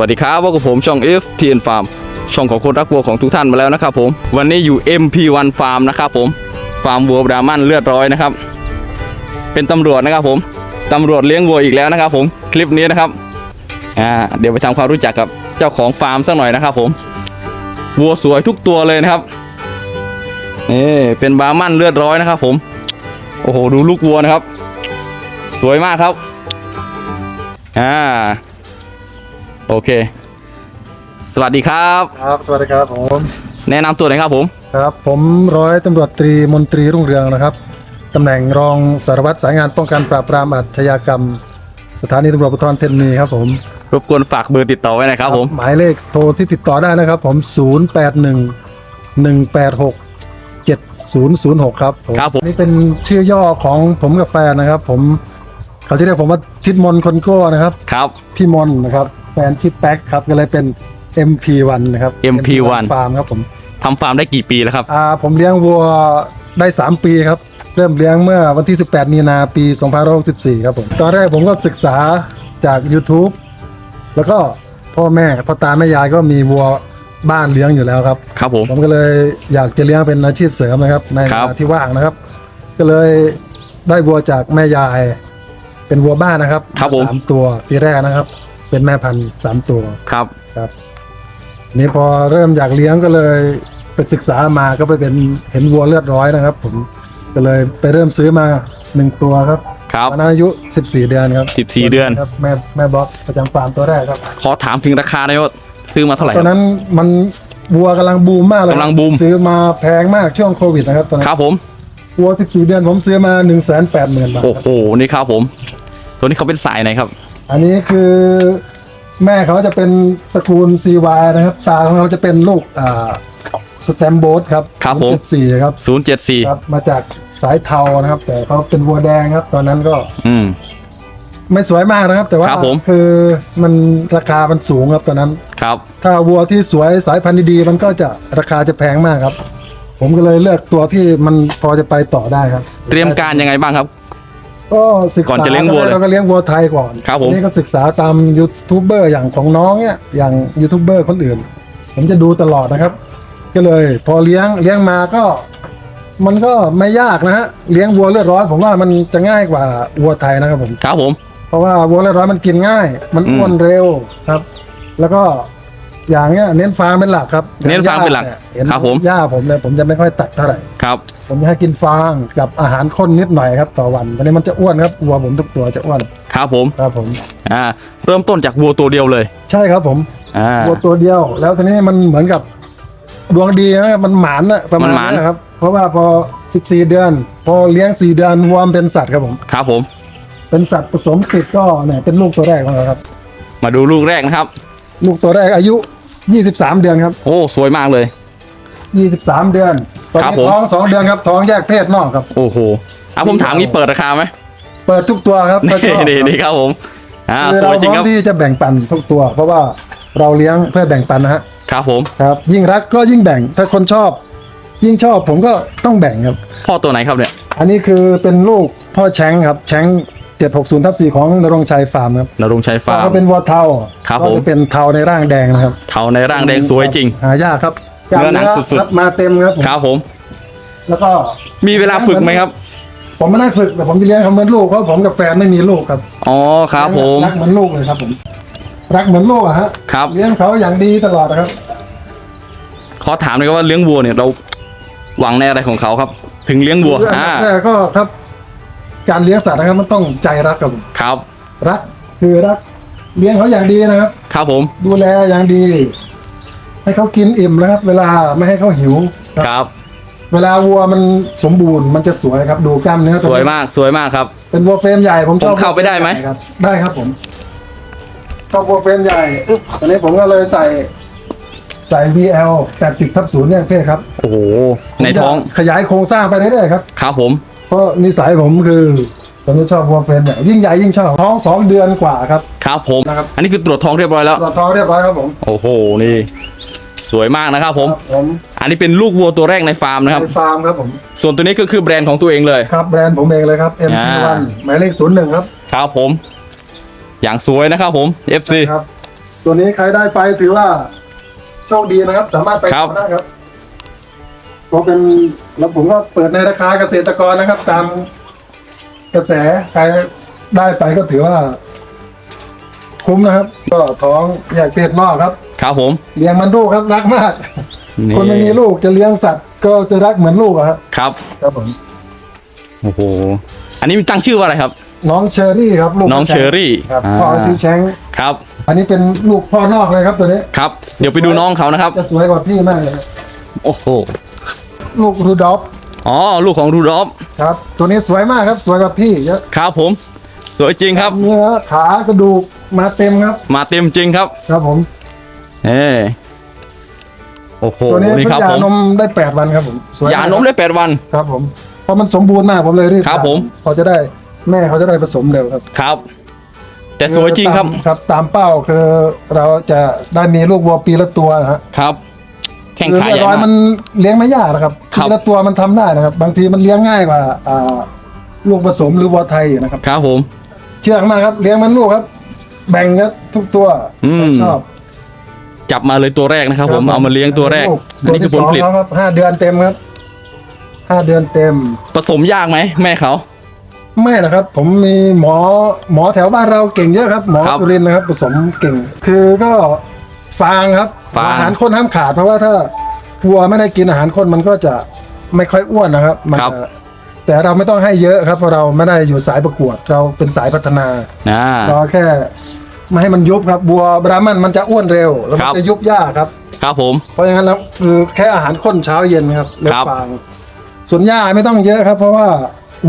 วัสดีครับพบกับผมช่อง F T N Farm ช่องของคนรักวัวของทุกท่านมาแล้วนะครับผมวันนี้อยู่ MP1 Farm นะครับผมฟาร์มวัวบรามันเลือดร้อยนะครับ เป็นตำรวจนะครับผมตำรวจเลี้ยงวัวอีกแล้วนะครับผมคลิปนี้นะครับอ่าเดี๋ยวไปทำความรู้จักกับเจ้าของฟาร์มสักหน่อยนะครับผมวัวสวยทุกตัวเลยนะครับนี่เป็นบรามันเลือดร้อยนะครับผมโอ้โหดูลูกวัวนะครับ สวยมากครับอ่า โอเค สวัสดีครับ ครับ สวัสดีครับผม แนะนำตัวหน่อยครับผม ครับ ผมร้อยตำรวจตรีมนตรีรุ่งเรืองนะครับตำแหน่งรองสารวัตรสายงานป้องกันปราบปรามอาชญากรรม สถานีตำรวจภูธรเทนนีครับผมรบกวนฝากเบอร์ติดต่อไว้หนะครับผม หมายเลขโทรที่ติดต่อได้นะครับ ผม 0 8 1 1 8 6 7 0 0 6 ครับผมครับผม นี่เป็นชื่อย่อของผมกับแฟนนะครับ ผมเขาจะเรียกผมว่าทิดมนคนโก้นะครับ ครับ พี่มนนะครับ แฟนชื่อแป๊กครับก็เลยเป็น MP1 นะครับ MP1 ฟาร์มครับผมทำฟาร์มได้กี่ปีแล้วครับอ่าผมเลี้ยงวัวได้ 3 ปีครับ เริ่มเลี้ยงเมื่อวันที่ 18 มีนาปี2564 ครับผม ตอนแรกผมก็ศึกษาจาก YouTube แล้วก็พ่อแม่พ่อตาแม่ยายก็มีวัวบ้านเลี้ยงอยู่แล้วครับ ครับผม ผมก็เลยอยากจะเลี้ยงเป็นอาชีพเสริมนะครับ ในเวครับลาที่ว่างนะครับ ก็เลยได้วัวจากแม่ยาย เป็นวัวบ้านนะครับครับผมสามตัวทีแรกนะครับ เป็นแม่พันธุ์สามตัวครับ ครับ นี่พอเริ่มอยากเลี้ยงก็เลยไปศึกษามาก็ไปเป็นเห็นวัวเลือดร้อยนะครับ ผมก็เลยไปเริ่มซื้อมาหนึ่งตัวครับครับตอนนั้นอายุ 14 เดือนครับ14เดือน ครับแม่แม่บล็อกประจำฟาร์มตัวแรกครับ ขอถามถึงราคาหน่อยว่าซื้อมาเท่าไหร่ตอนนั้นมันวัวกำลังบูมมากเลยกำลังบูมซื้อมาแพงมากช่วงโควิดนะครับตอนนั้คนรับผม วัว 14 เดือนผมซื้อมา 1 8 0 0 0 0บาทโอ้ครับโหนี่ครับผม ตัวนี้เขาเป็นสายไหนครับ อันนี้คือแม่เขาจะเป็นตระกูล CY นะครับ ตาของเขาจะเป็นลูกอ่าสแตมโบสครับครับผม74ครับ074ครับ มาจากสายเทานะครับ แต่เขาเป็นวัวแดงครับ ตอนนั้นก็อืม ไม่สวยมากนะครับ แต่ว่าครับผม คือมันราคามันสูงครับตอนนั้น ครับ ถ้าวัวที่สวยสายพันธุ์ดีๆมันก็จะราคาจะแพงมากครับ ผมก็เลยเลือกตัวที่มันพอจะไปต่อได้ครับ เตรียมการยังไงบ้างครับ ก็ศึกษาก่อนจะเลี้ยงวัวเลยเราก็เลี้ยงวัวไทยก่อนครับผมทีนี่ก็ศึกษาตามยูทูบเบอร์อย่างของน้องเนี่ยอย่างยูทูบเบอร์คนอื่น ผมจะดูตลอดนะครับ ก็เลย พอเลี้ยงเลี้ยงมาก็ มันก็ไม่ยากนะฮะเลี้ยงวัวเลือดร้อนผมว่ามันจะง่ายกว่าวัวไทยนะครับผมครับผม เพราะว่าวัวเลือดร้อนมันกินง่าย มันอืมอ้วนเร็วครับ แล้วก็ อย่างเนี้ยเน้นฟางเป็นหลักครับเน้นฟางเป็นหลักเห็นครับผม หญ้าผมเนี่ยผมจะไม่ค่อยตัดเท่าไหร่ ครับผมจะให้กินฟางกับอาหารข้นนิดหน่อยครับต่อวันวันนี้มันจะอ้วนครับวัวผมทุกตัวจะอ้วนครับผมครับผม อ่าเริ่มต้นจากวัวตัวเดียวเลยใช่ครับผมอ่า วัวตัวเดียว แล้วทีนี้มันเหมือนกับดวงดีนะมันหมานนะประมาณมันหมานนี้นะครับ เพราะว่าพอ 14 เดือน พอเลี้ยง 4 เดือนวัวมันเป็นสัตว์ครับผม ครับผม เป็นสัตว์ผสมติดก็เนี่ยเป็นลูกตัวแรกของเราครับ มาดูลูกแรกนะครับ ลูกตัวแรกอายุ 23เดือนครับโอ้สวยมากเลย23เดือนตอนครับนี้ผม ท้องสองเดือนครับท้องแยกเพศนอกครับ โอ้โหอะผมถามงี้เปิดราคาไหมเปิดทุกตัวครับนี่ก็ชอบนี่นี่ครับผมอ่าคือสวเรายจพริงร้อคมรับที่จะแบ่งปันทุกตัว เพราะว่าเราเลี้ยงเพื่อแบ่งปันนะฮะครับผมครับ ยิ่งรักก็ยิ่งแบ่ง ถ้าคนชอบ ยิ่งชอบผมก็ต้องแบ่งครับ พ่อตัวไหนครับเนี่ยอันนี้คือเป็นลูกพ่อแชงครับแชง 760ทับ4ของนรงค์ชัยฟาร์มครับนรงค์ชัยฟาร์มก็เป็นวัวเทาครับก็ผมจะเป็นเทาในร่างแดงนะครับ เทาในร่างแดงสวยจริง หายากครับเนื้อหนังสุดๆครับมาเต็มครับผมครับผม แล้วก็มีเวลาฝึกไหมครับ ผมไม่ได้ฝึกแต่ผมจะเลี้ยงเขาเหมือนลูกเพราะผมกับแฟนไม่มีลูกครับอ๋อครับผมรักเหมือนลูกเลยครับผมรักเหมือนลูกอะฮะครับเลี้ยงเขาอย่างดีตลอดนะครับขอถามหน่อยครับว่าเลี้ยงวัวเนี่ยเราหวังในอะไรของเขาครับ ถึงเลี้ยงวัวคืออันอ่าดับแรกก็ครับ การเลี้ยงสัตว์นะครับมันต้องใจรักครับผมครับ รักคือรัก เลี้ยงเขาอย่างดีนะครับ ครับผม ดูแลอย่างดี ให้เขากินอิ่มนะครับ เวลาไม่ให้เขาหิวครับครับเวลาวัวมันสมบูรณ์มันจะสวยครับ ดูกล้ามเนื้อสวยมากสวยมากครับ เป็นวัวเฟรมใหญ่ผมชอบผมเข้าไปได้ไหม ครับได้ครับผมชอบวัวเฟรมใหญ่อันนี้ผมก็เลยใส่ ใส่ VL 80ทับ0เนี่ยเพศครับโอ้โหในท้องผมจะขยายโครงสร้างไปเรื่อยๆครับ ครับผม เพราะนิสัยผมคือผมจะชอบวัวเฟรมใหญ่ยิ่งใหญ่ยิ่งชอบท้องสองเดือนกว่าครับ ครับผม นะครับ อันนี้คือตรวจท้องเรียบร้อยแล้ว ตรวจท้องเรียบร้อยครับผมโอ้โหนี่ สวยมากนะครับผม ครับผมอันนี้เป็นลูกวัวตัวแรกในฟาร์มนะครับ ในฟาร์มครับผมส่วนตัวนี้ก็คือแบรนด์ของตัวเองเลย ครับแบรนด์ผมเองเลยครับอ่า MP1 หมายเลข01ครับครับผม อย่างสวยนะครับผม FC ครับ ตัวนี้ใครได้ไปถือว่าโชคดีนะครับ สามารถไปครับต่อได้ครับ เพราะเป็นแล้วผมก็เปิดในราคาเกษตรกรนะครับ ตามกระแสใครได้ไปก็ถือว่า คุ้มนะครับ ก็ท้องแยกเพศนอกครับ ครับผมเลี้ยงมันลูกครับรักมาก คนไม่มีลูกจะเลี้ยงสัตว์ ก็จะรักเหมือนลูกอะครับครับ ครับผมโอ้โห อันนี้มีตั้งชื่อว่าอะไรครับ น้องเชอรี่ครับลูกน้องแชเชงอรี่ครับอ่าพ่อชื่อแชงครับ อันนี้เป็นลูกพ่อนอกเลยครับตัวนี้ ครับ เดี๋ยวไปดูน้องเขานะครับ จะสวยกว่าพี่มากเลยครับ โอ้โห ลูกรูดอฟอ๋อลูกของรูดอฟครับ ตัวนี้สวยมากครับ สวยกว่าพี่เยอะครับผม สวยจริงครับ เนื้อขากระดูกมาเต็มครับ มาเต็มจริงครับ ครับผมเอ้โอ้โหตัวนี้นี่เพิ่ครับงหผย่ามนมได้แปดวันครับผมสวยหย่านมได้แปดวัน ครับผมเพราะมันสมบูรณ์มากผมเลยรีบครับผมพอจะได้แม่เขาจะได้ผสมเร็วครับ ครับ แต่สวยจริงครับตามครับ ตามเป้าคือเราจะได้มีลูกวัวปีละตัวนะฮะครับ แข่งคือขาเรียใหญ่บร้อยมามันกเลี้ยงไม่ยากนะครับครับปีละตัวมันทำได้นะครับ บางทีมันเลี้ยงง่ายกว่าอ่าลูกผสมหรือวัวไทยอยู่นะครับครับผมเชื่องมากครับ เลี้ยงมันลูกครับ แบ่งครับทุกตัวอืมชอบ จับมาเลยตัวแรกนะครับ ผมเอามาเลี้ยงตัวแรกลูอันนี้คือผลผลิตตัวที่สงเขาครับห้าเดือนเต็มครับห้าเดือนเต็ม ผสมยากไหมแม่เขาไม่นะครับ ผมมีหมอหมอแถวบ้านเราเก่งเยอะครับ หมอครับสุรินทร์นะครับผสมเก่ง คือก็ ฟางครับฟางอาหารข้นห้ามขาดเพราะว่าถ้าวัวไม่ได้กินอาหารข้นมันก็จะไม่ค่อยอ้วนนะครับมันจะแต่เราไม่ต้องให้เยอะครับเพราะเราไม่ได้อยู่สายประกวด เราเป็นสายพัฒนาอ่า เราแค่ไม่ให้มันยุบครับบัวบรามันมันจะอ้วนเร็ว แล้วมัครันบจะยุบยากครับ ครับผม เพราะอย่างนั้นแล้วคือแค่อาหารข้นเช้าเย็นครับเลือครับ ฟางส่วนหญ้าไม่ต้องเยอะครับ เพราะว่า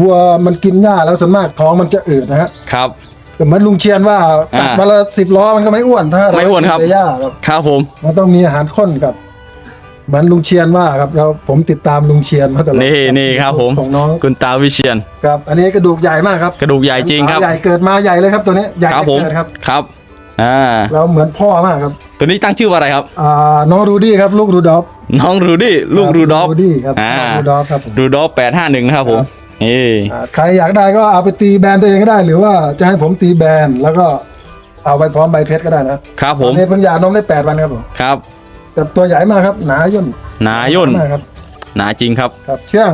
วัวมันกินหญ้าแล้วส่วนมากท้องมันจะอืดนะฮะ ครับ แต่เหมือนลุงเชียนว่าอ่าตักมาละสิบล้อมันก็ไม่อ้วนถ้าเราไม่อ้วนครับ กิแต่หญ้าครับครับผม มันต้องมีอาหารข้นกับเหมือนลุงเชียนว่าครับเราผมติดตามลุงเชียนมาตลอดนี่นี่ครับผม ของน้องคุณตาวิเชียน ครับ อันนี้กระดูกใหญ่มากครับกระดูกใหญ่จริงครับ ใหญ่เกิดมาใหญ่เลยครับตัวนี้ใหญ่ครับผมเกิดครับครับอ่าเราเหมือนพ่อมากครับตัวนี้ตั้งชื่อว่าอะไรครับ อ่าน้องรูดี้ครับลูกรูดอฟน้องรูดี้ลูกรูดอฟ รูดี้ครับอ่า น้องรูดอฟครับผม รูดอฟแปดห้าหนึ่งนะครับผม นี่ อ่าใครอยากได้ก็เอาไปตีแบรนด์ตัวเองก็ได้ หรือว่าจะให้ผมตีแบรนด์แล้วก็เอาไปพร้อมใบเพชรก็ได้นะครับผมตอนนี้เพิ่งหย่านมได้แปดวันครับผมครับ แต่ตัวใหญ่มากครับ หนาย่นหนาย่น มากครับ หนาจริงครับ ครับ เชื่อง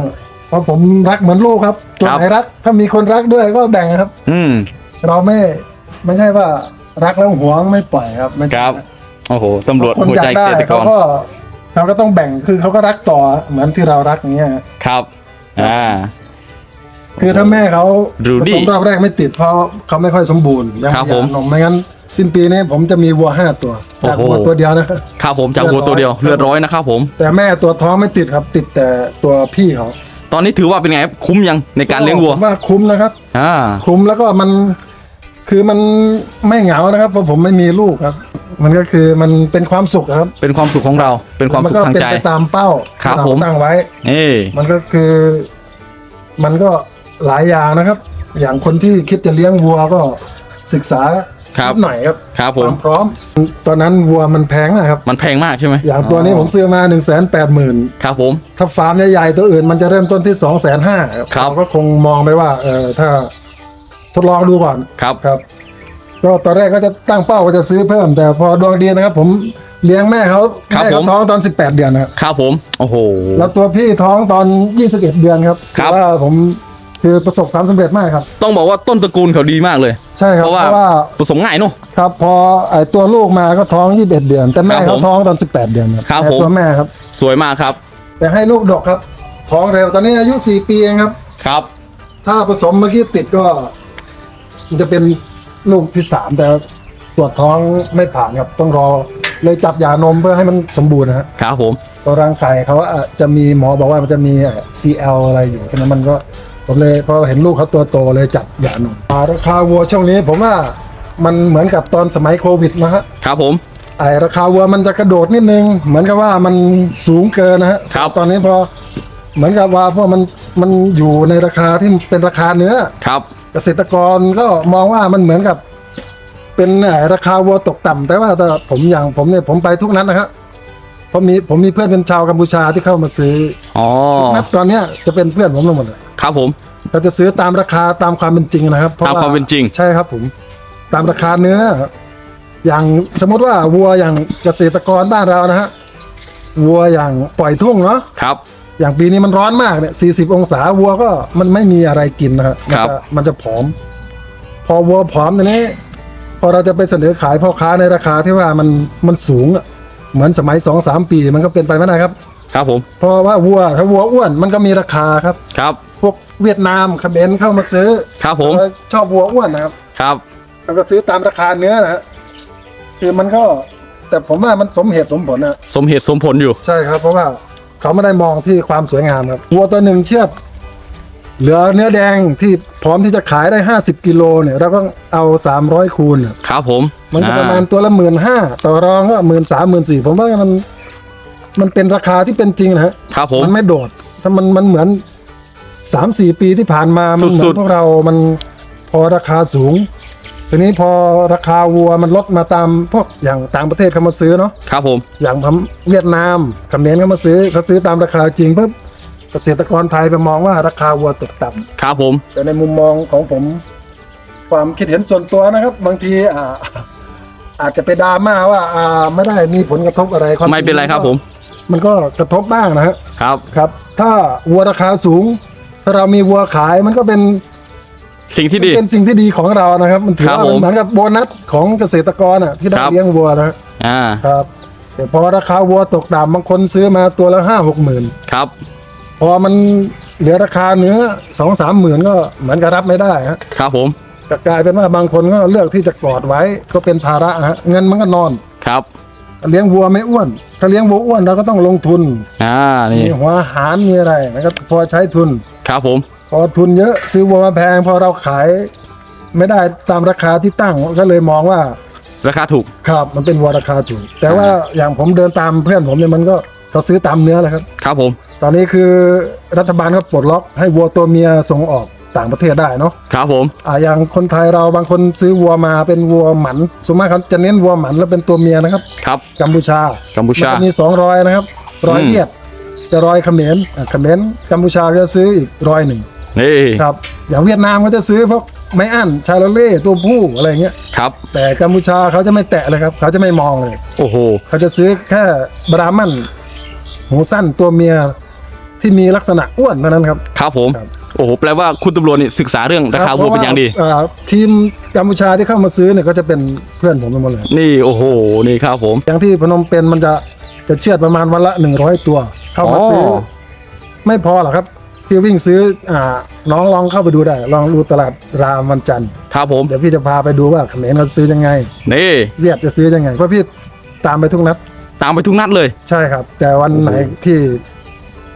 เพราะผมรักเหมือนลูกครับ ตัวครับ ไหนรัก ถ้ามีคนรักด้วยก็แบ่งครับ อืม เราไม่ไม่ใช่ว่ารักแล้วหวงไม่ปล่อยครับไม่ใช่ครับ โอ้โหตำรวจคนหัวอยาใจกได้เกษตรกเขารก็เขาก็ต้องแบ่งคือเขาก็รักต่อเหมือนที่เรารักอย่างเงี้ยครับ อ่า คือถ้าแม่เขารูผดี้สมรอบแรกไม่ติดเพราะเขาไม่ค่อยสมบูรณ์ยังครับหย่าผมนมไม่งั้น สิ้นปีนี้ผมจะมีวัวห้าตัวจากโอ้โห วัวตัวเดียวนะ ครับผมจากวัวตัวเดียวเลืเลืออดดร้ร้ออยยนะครับผม แต่แม่ตัวท้องไม่ติดครับ ติดแต่ตัวพี่เขาตอนนี้ถือว่าเป็นไงครับคุ้มยังในการเลี้ยงวัวผมว่าคุ้มนะครับ อ่าคุ้มแล้วก็มันคือมันไม่เหงานะครับเพราะผมไม่มีลูกครับ มันก็คือมันเป็นความสุขครับเป็นความสุขของเราเป็นความมัสุขก็ทางเป็นใจ ไปตามเป้าครับที่เราผม ตั้งไว้นี่มันก็คือ มันก็ หลายอย่างนะครับ อย่างคนที่คิดจะเลี้ยงวัวก็ศึกษาครับ นิดหน่อยครับครับคผมวามพร้อม ตอนนั้นวัวมันแพงนะครับ มันแพงมากใช่ไหมอย่างตัวนี้ผมซื้อมาหนึ่งแสนแปดหมื่นครับผม ถ้าฟาร์มใหญ่ๆตัวอื่นมันจะเริ่มต้นที่สองแสนห้าครับ เราก็คงมองไปว่าเออถ้าทดลองดูก่อนครับ ครับ ก็ตอนแรกก็จะตั้งเป้าว่าจะซื้อเพิ่ม แต่พอดวงดีนะครับ ผมเลี้ยงแม่เขาครับแม่ผเขาม ท้องตอนสิบแปดเดือนนะครับ ครับผม โอ้โห แล้วตัวพี่ท้องตอนยี่สิบเอ็ดเดือนครับครับถือว่าผม คือประสบความสำเร็จมากครับ ต้องบอกว่าต้นตระกูลเขาดีมากเลย ใช่ครับเพราะว่าเพราะว่าผสมง่ายเนอะ ครับพอไอตัวลูกมาก็ท้องยี่สิบเอ็ดเดือน แต่แม่ครับผเขามท้องตอนสิบแปดเดือนครับแต่ผม ตัวแม่ครับ สวยมากครับแต่ให้ลูกดกครับ ท้องเร็วตอนนี้อายุสี่ปีเองครับ ครับ ถ้าผสมเมื่อกี้ติดก็มันจะเป็นลูกที่สามแต่ตรวจท้องไม่ผ่านครับ ต้องรอเลยจับยานมเพื่อให้มันสมบูรณ์นะฮะครับผม ตัวรังไข่เขาอาจจะมีหมอบอกว่ามันจะมี CL อะไรอยู่เพราะฉะนั้นมันก็ ผมเลยพอเห็นลูกเขาตัวโตเลยจับยานมอ่าราคาวัวช่วงนี้ ผมว่ามันเหมือนกับตอนสมัยโควิดนะฮะครับผม ไอราคาวัวมันจะกระโดดนิดนึง เหมือนกับว่ามันสูงเกินนะฮะครับ ตอนนี้พอเหมือนกับว่าพวกมันมันอยู่ในราคาที่เป็นราคาเนื้อ ครับ เกษตรกรก็มองว่ามันเหมือนกับ เป็นเอ่อราคาวัวตกต่ำแต่ว่าแต่ผมอย่างผมเนี่ยผมไปทุกนัดนะครับเพราะมีผมมีเพื่อนเป็นชาวกัมพูชาที่เข้ามาซื้ออ๋อนัดตอนเนี้ยจะเป็นเพื่อนผมทั้งหมดเลย ครับผม เราจะซื้อตามราคาตามความเป็นจริงนะครับพระตามความเป็นจริง ใช่ครับผม ตามราคาเนื้อ อย่างสมมติว่าวัวอย่างเกษตรกรบ้านเรานะฮะวัวอย่างปล่อยทุ่งเนาะครับ อย่างปีนี้มันร้อนมากเนี่ย40องศาวัวก็มันไม่มีอะไรกินนะฮะมันครับ จะมันจะผอม พอวัวผอมทีนี้ พอเราจะไปเสนอขายพ่อค้าในราคาที่ว่ามันมันสูงอะเหมือนสมัยสองสามปีมันก็เป็นไปไม่ได้ครับ ครับผมเพราะว่าวัวถ้าวัวอ้วนมันก็มีราคาครับ ครับพวก เวียดนามเขมรเข้ามาซื้อครับผมแล้วชอบวัวอ้วนนะครับ ครับแล้วก็ซื้อตามราคาเนื้อนะฮะคือมันก็ แต่ผมว่ามันสมเหตุสมผลนะสมเหตุสมผลอยู่ ใช่ครับ เพราะว่าเขาไม่ได้มองที่ความสวยงามครับวัวตัวหนึ่งเชือดเหลือเนื้อแดงที่พร้อมที่จะขายได้50กิโลเนี่ยเราก็เอา300คูณเนี่ยครับผม มันก็อ่ประมาณตัวละหมื่นห้าต่อรองก็หมื่นสามหมื่นสี่ผมว่ามัน มันเป็นราคาที่เป็นจริงนะฮะครับผมมันไม่โดด ถ้ามันมันเหมือน สามสี่ปีที่ผ่านมามันเหมืสุอดนๆ พวกเรามันพอราคาสูง ทีนี้พอราคาวัวมันลดมาตามพวกอย่างต่างประเทศเขามาซื้อเนาะ ครับผม อย่างพมเวียดนามเขมรเขามาซื้อเขาซื้อตามราคาจริงปุ๊บเกษตรกรไทยไปมองว่าราคาวัวตกต่ำ ครับผม แต่ในมุมมองของผม ความคิดเห็นส่วนตัวนะครับ บางทีอ่า อาจจะไปดราม่าว่า อ่าไม่ได้มีผลกระทบอะไรความไม่เป็นไรครับผม มันก็กระทบบ้างนะฮะครับ ครับ ถ้าวัวราคาสูง ถ้าเรามีวัวขายมันก็เป็นสิ่งที่ดี เป็นสิ่งที่ดีของเรานะครับ มันถือครับว่าผมเหมือนกับโบนัสของเกษตรกรอะที่ได้ครับ เลี้ยงวัวนะฮะอ่าครับแต่พอราคาวัวตกต่ำบางคนซื้อมาตัวละห้าหกหมื่นครับ พอมันเหลือราคาเนื้อสองสามหมื่นก็เหมือนกับรับไม่ได้ฮะครับผมก็กลายเป็นว่าบางคนก็เลือกที่จะกอดไว้ก็เป็นภาระฮะเงินมันก็นอน ครับ เลี้ยงวัวไม่อ้วน ถ้าเลี้ยงวัวอ้วนเราก็ต้องลงทุนอ่ามีนี่หัวอาหารมีอะไรแล้วก็พอใช้ทุน ครับผม พอทุนเยอะซื้อวัวมาแพง พอเราขาย ไม่ได้ตามราคาที่ตั้งก็เลยมองว่าราคาถูก ครับมันเป็นวัวราคาถูก แต่ว่าอย่างผมเดินตามเพื่อนผมเนี่ยมันก็เขาซื้อตามเนื้อเลยครับ ครับผม ตอนนี้คือรัฐบาลก็ปลดล็อกให้วัวตัวเมียส่งออกต่างประเทศได้เนาะครับผม อ่าอย่างคนไทยเราบางคนซื้อวัวมาเป็นวัวหมันส่วนมากเขาจะเน้นวัวหมันแล้วเป็นตัวเมียนะครับ ครับ กัมพูชากัมพูมันชาจะมีสองรอยนะครับ รอยอืมเวียด จะรอยเขมรอะเขมรกัมพูชาก็จะซื้ออีกรอยหนึ่งนี่ครับอย่างเวียดนามก็จะซื้อพวกไม้อั้นชาโลเล่ตัวผู้อะไรเงี้ยครับ แต่กัมพูชาเขาจะไม่แตะเลยครับเขาจะไม่มองเลยโอ้โหเขาจะซื้อแค่บรามันหูสั้นตัวเมียที่มีลักษณะอ้วนเท่านั้นครับครับผมครับโอ้โหแปลว่าคุณตำรวจนี่ศึกษาเรื่องราคาวัวเป็นอย่างดีพระว่อ่ทีมกัมพูชาที่เข้ามาซื้อเนี่ยก็จะเป็นเพื่อนผมทั้งหมดเลยนี่โอ้โหนี่ครับผม อย่างที่พนมเปญมันจะจะเชือดประมาณวันละหนึ่งร้อยตัว เข้ามาซื้อออไม่พอหรอกครับที่วิ่งซื้ออ่าน้องลองเข้าไปดูได้ ลองดูตลาดรามวันจันทร์ครับผม เดี๋ยวพี่จะพาไปดูว่าเขมรเขาซื้อยังไง นี่เวียดจะซื้อยังไงเพราะพี่ตามไปทุกนัด ตามไปทุกนัดเลย ใช่ครับ แต่วันไหนโอ้โหที่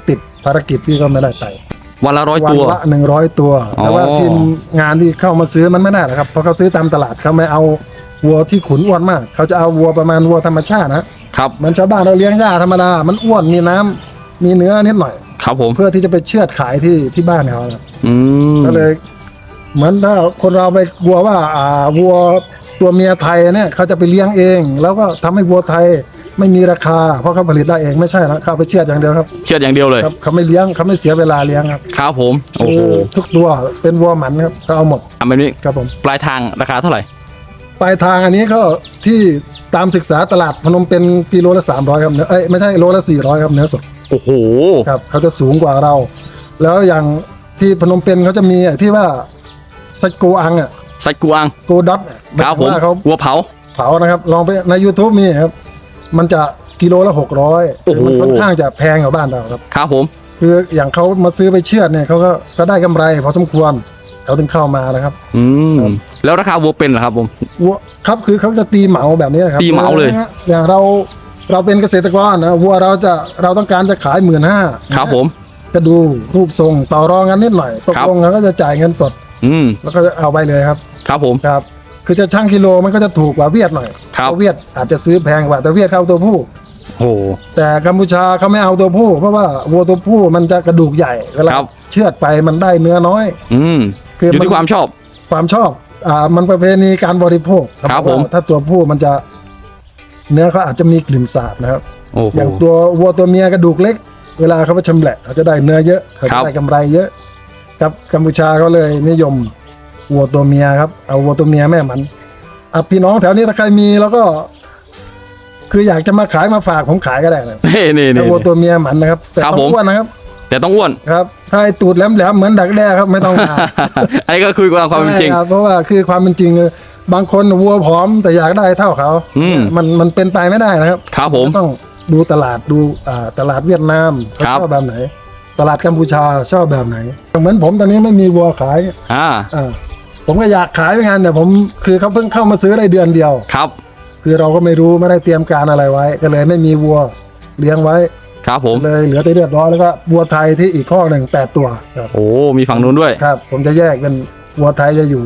ติดภารกิจพี่ก็ไม่ได้ไปวันละร้อยวัตัวละหนึ่งร้อยตัวอ๋อแต่ว่าทีมงานที่เข้ามาซื้อมันไม่ได้หรอกครับเพราะเขาซื้อตามตลาดเขาไม่เอาวัวที่ขุนอ้วนมาก เขาจะเอาวัวประมาณวัวธรรมชาตินะครับเหมือนชาวบ้านเราเลี้ยงหญ้าธรรมดา มันอ้วนมีน้ำ มีเนื้อนิดหน่อย ครับผม เพื่อที่จะไปเชือดขายที่ที่บ้านเขาครับอืมก็เลย เหมือนถ้าคนเราไปกลัวว่า อ่าวัวตัวเมียไทยเนี่ยเขาจะไปเลี้ยงเอง แล้วก็ทำให้วัวไทยไม่มีราคา เพราะเขาผลิตได้เองไม่ใช่นะเขาเอาไปเชือดอย่างเดียวครับเชือดอย่างเดียวเลย ครับเขาไม่เลี้ยงเขาไม่เสียเวลาเลี้ยงครับครับผม โอ้โหคือทุกตัวเป็นวัวหมันครับเขาเอาหมดทำแบบนี้ครับผม ปลายทางราคาเท่าไหร่ ปลายทางอันนี้ก็ที่ตามศึกษาตลาดพนมเป็นกิโลละสามร้อยครับเนื้อเอ้ยไม่ใช่โลละสี่ร้อยครับเนื้อสด โอ้โหครับเขาจะสูงกว่าเรา แล้วอย่างที่พนมเปญเขาจะมีไอ้ที่ว่าสโกอังอะไซกูอังโกดอทครับผมว่าเขาวัวเผาเผานะครับ ลองไปใน YouTube มีครับ มันจะกิโลละหกร้อยโอ้โหมันค่อนข้างจะแพงกว่าบ้านเราครับครับผมคืออย่างเขามาซื้อไปเชือดเนี่ยเขาก็ก็ได้กำไรพอสมควรเขาถึงเข้ามานะครับ อืมครับแล้วราคาวัวเป็นเหรอครับผมวัวครับคือเขาจะตีเหมาแบบนี้ครับตีเหมาเลยนะฮะอย่างเรา เราเป็นเกษตรกรนะวัวเราจะเราต้องการจะขายหมื่นห้าครับผมก็ดูรูปทรงต่อรองกันนิดหน่อยตกครับลงเขาก็จะจ่ายเงินสด อืมแล้วก็เอาไปเลยครับ ครับผมครับ คือจะช่างกิโลมันก็จะถูกกว่าเวียดหน่อยครับเพาะเวียดอาจจะซื้อแพงกว่าแต่เวียดเข้าตัวผู้โอ้โหแต่กัมพูชาเขาไม่เอาตัวผู้ เพราะว่าวัวตัวผู้มันจะกระดูกใหญ่เวลาครับเชือดไปมันได้เนื้อน้อย อืมคืออยู่มันที่ความชอบ ความชอบอ่ามันประเพณีการบริโภคครับเพาะว่าผมถ้าตัวผู้มันจะ เนื้อเขาอาจจะมีกลิ่นสาบนะครับ โอ้โห อย่างตัววัวตัวเมียกระดูกเล็ก เวลาเขาไปชำแหละเขาจะได้เนื้อเยอะเขาครัจะบ ได้กำไรเยอะครับกัมพูชาเขาเลยนิยมวัวตัวเมียครับ เอาวัวตัวเมียแม่มันอะพี่น้องแถวนี้ถ้าใครมีแล้วก็ คืออยากจะมาขายมาฝากผมขายก็ได้นะนี่นี่แต่นี่ วัวตัวเมียหมันนะครับ แต่ครับต้ผอมงอ้วนนะครับ แต่ต้องอ้วน ครับ ถ้าไอ้ตูดแหลมๆเหมือนดักแด้ครับ ไม่ต้องมา อันนี้ก็คือความเป็นจริง ใช่คบเพราะว่าคือความเป็นจริงคือ บางคนวัวผอมแต่อยากได้เท่าเขา อืม มันมันเป็นไปไม่ได้นะครับครับผม ต้องดูตลาดดูอ่าตลาดเวียดนามเขาครับ ชอบแบบไหน ตลาดกัมพูชาชอบแบบไหน เหมือนผมตอนนี้ไม่มีวัวขายอ่า อ่าผมก็อยากขายเหมือนกันแต่ผมคือเขาเพิ่งเข้ามาซื้อได้เดือนเดียว ครับ คือเราก็ไม่รู้ไม่ได้เตรียมการอะไรไว้ ก็เลยไม่มีวัวเลี้ยงไว้ครับผม เลยเหลือแต่เลือดร้อยแล้วก็วัวไทยที่อีกข้อหนึ่งแปดตัวครับ โอ้ มีฝั่งนู้นด้วย ครับ ผมจะแยกเป็นวัวไทยจะอยู่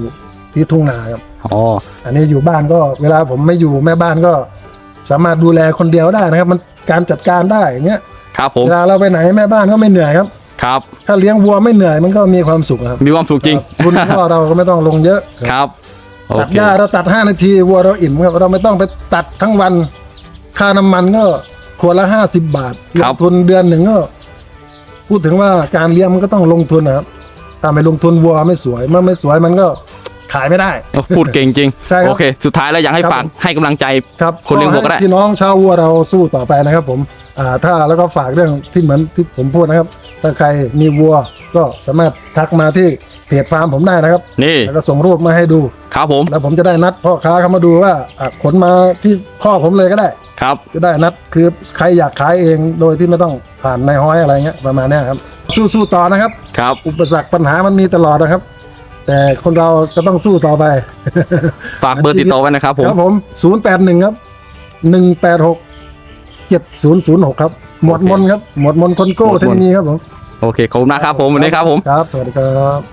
ที่ทุ่งนาครับอ๋ออันนี้อยู่บ้านก็เวลาผมไม่อยู่แม่บ้านก็ สามารถดูแลคนเดียวได้นะครับ มันการจัดการได้อย่างเงี้ยครับผมเวลาเราไปไหนแม่บ้านก็ไม่เหนื่อยครับครับ ถ้าเลี้ยงวัวไม่เหนื่อยมันก็มีความสุขครับมีความสุขจริงครับคุณพ่อเราก็ไม่ต้องลงเยอะครับโอตัดเคหญ้าเราตัดห้านาทีวัวเราอิ่มครับเราไม่ต้องไปตัดทั้งวัน ค่าน้ำมันก็ขวดละห้าสิบบาทลงทุนเดือนหนึ่งก็ พูดถึงว่าการเลี้ยงมันก็ต้องลงทุนนะครับถ้าไม่ลงทุนวัวไม่สวย เมื่อไม่สวยมันก็ ขายไม่ได้ พูดเก่งจริง ใช่ครับโอเค สุดท้ายแล้วอยากให้ครับ ฝากให้กำลังใจ ครับคนเลี้ยงวัวก็ได้ ให้พี่น้องชาววัวเราสู้ต่อไปนะครับผมอ่าถ้าแล้วก็ฝากเรื่องที่เหมือนที่ผมพูดนะครับ ถ้าใครมีวัวก็สามารถทักมาที่เพจฟาร์มผมได้นะครับนี่แล้วก็ส่งรูปมาให้ดู ครับผมแล้วผมจะได้นัดพ่อค้าเข้ามาดูว่าอะขนมาที่ข้อผมเลยก็ได้ ครับ จะได้นัดคือใครอยากขายเองโดยที่ไม่ต้องผ่านนายห้อยอะไรเงี้ยประมาณเนี้ยครับ สู้ๆต่อนะครับ ครับ อุปสรรคปัญหามันมีตลอดนะครับ แต่คนเราก็ต้องสู้ต่อไป ฝากเบอร์ติดต่อไว้นะครับผม ครับผม 081 ครับ 186 7006 ครับ หมวดโอเคมนครับ หมวดมนคนโก้หมวดมนเทนมีครับผม โอเค ขอบคุณมากครับผม วันนี้ครับผม ครับ สวัสดีครับ